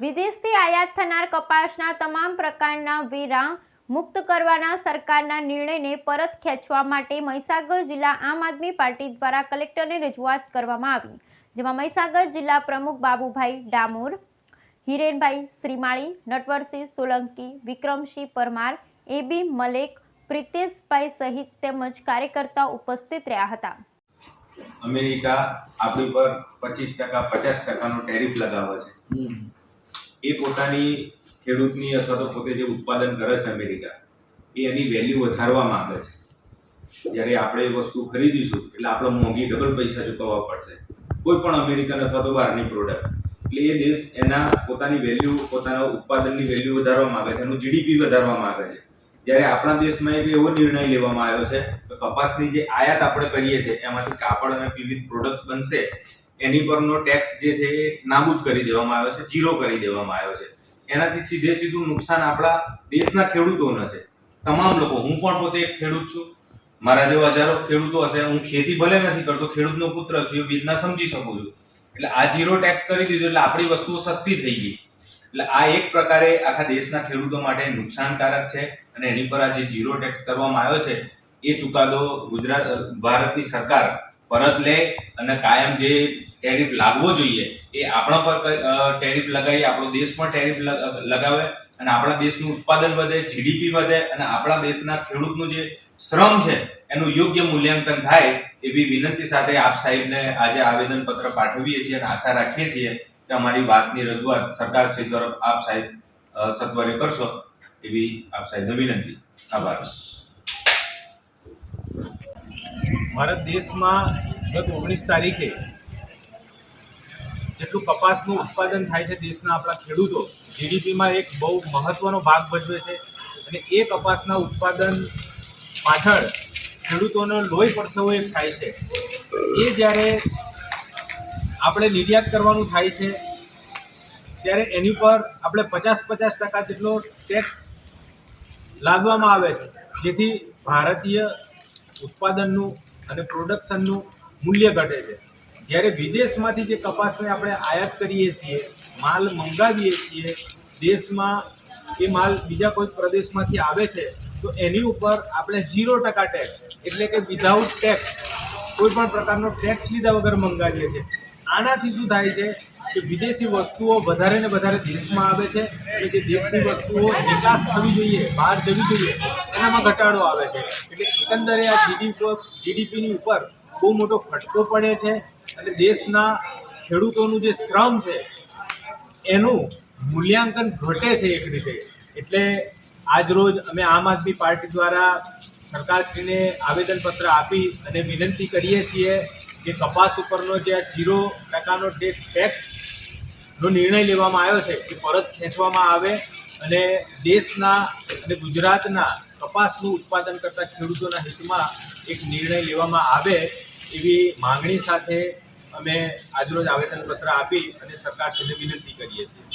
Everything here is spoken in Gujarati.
વિદેશથી આયાત થનાર કપાસના તમામ પ્રકારના વેરા મુક્ત કરવાના સરકારના નિર્ણયને પરત ખેંચવા માટે મહીસાગર જિલ્લા આમ આદમી પાર્ટી દ્વારા કલેક્ટરને રજૂઆત કરવામાં આવી જેમાં મહીસાગર જિલ્લા પ્રમુખ બાબુભાઈ ડામોર હિરેનભાઈ શ્રીમાળી નટવરસિંહ સોલંકી વિક્રમસિંહ પરમાર એબી મલેક પ્રિતેશભાઈ સહિત તેમજ કાર્યકર્તાઓ ઉપસ્થિત રહ્યા હતા. અમેરિકા આપણી પર પચીસ ટકા પચાસ ટકાનો ટેરિફ લગાવે છે. એ પોતાની ખેડૂતની અથવા તો પોતે જે ઉત્પાદન કરે છે અમેરિકા, એ એની વેલ્યુ વધારવા માંગે છે. જ્યારે આપણે એ વસ્તુ ખરીદીશું, એટલે આપણે મોંઘી ડબલ પૈસા ચૂકવવા પડશે. કોઈ પણ અમેરિકન અથવા તો બહારની પ્રોડક્ટ એટલે એ દેશ એના પોતાની વેલ્યુ પોતાના ઉત્પાદનની વેલ્યુ વધારવા માંગે છે, એનું જીડીપી વધારવા માંગે છે. જ્યારે આપણા દેશમાં એક એવો નિર્ણય લેવામાં આવ્યો છે કે કપાસની જે આયાત આપણે કરીએ છીએ, એમાંથી કાપડ અને વિવિધ પ્રોડક્ટ્સ બનશે એની પરનો ટેક્સ જે છે એ નાબૂદ કરી દેવામાં આવ્યો છે જીરો કરી દેવામાં આવ્યો છે. એનાથી સીધે સીધું નુકસાન આપણા દેશના ખેડૂતોને છે. તમામ લોકો, હું પણ પોતે એક ખેડૂત છું. મારા જેવા હજારો ખેડૂતો હશે, હું ખેતી ભલે નથી કરતો, ખેડૂતનો પુત્ર છું, એ વેદના સમજી શકું છું. એટલે આ જીરો ટેક્સ કરી દીધો એટલે આપણી વસ્તુઓ સસ્તી થઈ ગઈ. એટલે આ એક પ્રકારે આખા દેશના ખેડૂતો માટે નુકસાનકારક છે અને એની પર આ જે જીરો ટેક્સ કરવામાં આવ્યો છે, એ ચુકાદો ગુજરાત, ભારતની સરકાર પરત લે અને કાયમ જે ટેરિફ લાગવો જોઈએ એ આપણા પર ટેરિફ લગાવી આપણો દેશ પણ ટેરિફ લગાવે અને આપણા દેશનું ઉત્પાદન વધે જીડીપી વધે અને આપણા દેશના ખેડૂતનું જે શ્રમ છે એનું યોગ્ય મૂલ્યાંકન થાય એવી વિનંતી સાથે આપ સાહેબને આજે આવેદનપત્ર પાઠવીએ છીએ અને આશા રાખીએ છીએ કે અમારી વાતની રજૂઆત સરકાર શ્રી તરફ આપ સાહેબ સત્વરે કરશો એવી આપ સાહેબને વિનંતી. આભાર. ભારત દેશમાં ગત ઓગણીસ તારીખે જેટલું કપાસનું ઉત્પાદન થાય છે દેશના આપણા ખેડૂતો જીડીપીમાં એક બહુ મહત્ત્વનો ભાગ ભજવે છે અને એ કપાસના ઉત્પાદન પાછળ ખેડૂતોનો લોહી પરસેવો એક થાય છે. એ જ્યારે આપણે નિર્યાત કરવાનું થાય છે, ત્યારે એની પર આપણે પચાસ પચાસ ટકા જેટલો ટેક્સ લાદવામાં આવે છે, જેથી ભારતીય ઉત્પાદનનું અને પ્રોડક્શનનું મૂલ્ય ઘટે છે. જ્યારે વિદેશમાંથી જે કપાસને આપણે આયાત કરીએ છીએ, માલ મંગાવીએ છીએ, દેશમાં એ માલ બીજા કોઈ પ્રદેશમાંથી આવે છે, તો એની ઉપર આપણે ઝીરો ટકા ટેક્સ એટલે કે વિધાઉટ ટેક્સ કોઈ પણ પ્રકારનો ટેક્સ લીધા વગર મંગાવીએ છીએ. આનાથી શું થાય છે કે વિદેશી વસ્તુઓ વધારે ને વધારે દેશમાં આવે છે અને જે દેશની વસ્તુઓ નિકાસ થવી જોઈએ, બહાર જવી જોઈએ, એનામાં ઘટાડો આવે છે. એટલે એકંદરે આ જીડીપી જીડીપીની ઉપર બહુ મોટો ફટકો પડે છે અને દેશના ખેડૂતોનું જે શ્રમ છે, એનું મૂલ્યાંકન ઘટે છે એક રીતે. એટલે આજરોજ અમે આમ આદમી પાર્ટી દ્વારા સરકારશ્રીને આવેદનપત્ર આપી અને વિનંતી કરીએ છીએ કે કપાસ ઉપરનો જે આ જીરો ટકાનો જે ટેક્સનો નિર્ણય લેવામાં આવ્યો છે, એ પરત ખેંચવામાં આવે અને દેશના અને ગુજરાતના કપાસનું ઉત્પાદન કરતા ખેડૂતોના હિતમાં એક નિર્ણય લેવામાં આવે એવી માંગણી સાથે અમે આજરોજ આવેદનપત્ર આપી અને સરકારશ્રીને વિનંતી કરીએ છીએ.